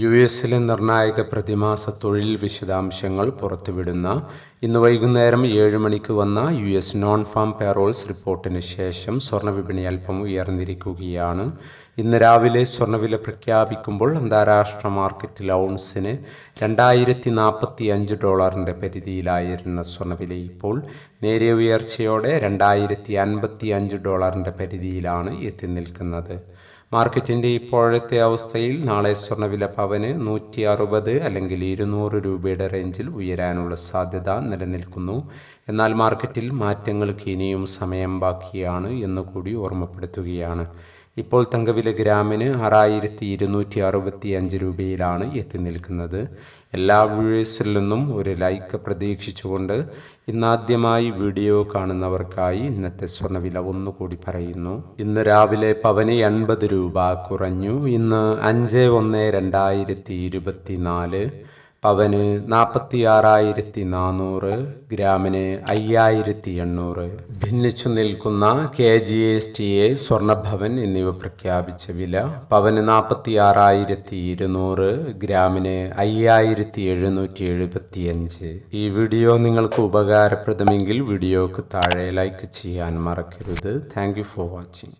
U എസിലെ നിർണായക പ്രതിമാസ തൊഴിൽ വിശദാംശങ്ങൾ പുറത്തുവിടുന്ന ഇന്ന് വൈകുന്നേരം ഏഴ് മണിക്ക് വന്ന U S non farm payrolls റിപ്പോർട്ടിന് ശേഷം സ്വർണവിപണി അല്പം ഉയർന്നിരിക്കുകയാണ്. ഇന്ന് രാവിലെ സ്വർണവില പ്രഖ്യാപിക്കുമ്പോൾ അന്താരാഷ്ട്ര മാർക്കറ്റിൽ ഔൺസിന് രണ്ടായിരത്തി നാൽപ്പത്തി അഞ്ച് ഡോളറിന്റെ പരിധിയിലായിരുന്ന സ്വർണവില ഇപ്പോൾ നേരിയ ഉയർച്ചയോടെ രണ്ടായിരത്തി അൻപത്തി അഞ്ച് ഡോളറിന്റെ പരിധിയിലാണ് എത്തി നിൽക്കുന്നത്. മാർക്കറ്റിന്റെ ഇപ്പോഴത്തെ അവസ്ഥയിൽ നാളെ സ്വർണവില പവന് നൂറ്റി അറുപത് അല്ലെങ്കിൽ ഇരുന്നൂറ് രൂപയുടെ റേഞ്ചിൽ ഉയരാനുള്ള സാധ്യത നിലനിൽക്കുന്നു. എന്നാൽ മാർക്കറ്റിൽ മാറ്റങ്ങൾക്ക് ഇനിയും സമയം ബാക്കിയാണ് എന്നുകൂടി ഓർമ്മപ്പെടുത്തുകയാണ്. ഇപ്പോൾ തങ്കവില ഗ്രാമിന് ആറായിരത്തി ഇരുന്നൂറ്റി അറുപത്തി അഞ്ച് രൂപയിലാണ് എത്തി നിൽക്കുന്നത്. എല്ലാ വ്യൂവേഴ്സിൽ നിന്നും ഒരു ലൈക്ക് പ്രതീക്ഷിച്ചുകൊണ്ട് ഇന്നാദ്യമായി വീഡിയോ കാണുന്നവർക്കായി ഇന്നത്തെ സ്വർണവില ഒന്നുകൂടി പറയുന്നു. ഇന്ന് രാവിലെ പവന് എൺപത് രൂപ കുറഞ്ഞു. ഇന്ന് അഞ്ച് ഒന്ന് രണ്ടായിരത്തി ഇരുപത്തി നാല് പവന് നാൽപ്പത്തി ആറായിരത്തി നാനൂറ് ഗ്രാമിന് അയ്യായിരത്തി എണ്ണൂറ് ഭിന്നിച്ചു നിൽക്കുന്ന K G S T A Swarnabhavan എന്നിവ പ്രഖ്യാപിച്ച വില പവന് നാൽപ്പത്തി ആറായിരത്തി ഇരുന്നൂറ് ഗ്രാമിന് അയ്യായിരത്തി എഴുന്നൂറ്റി എഴുപത്തി അഞ്ച് ഈ വീഡിയോ നിങ്ങൾക്ക് ഉപകാരപ്രദമെങ്കിൽ വീഡിയോക്ക് താഴെ ലൈക്ക് ചെയ്യാൻ മറക്കരുത്. Thank for watching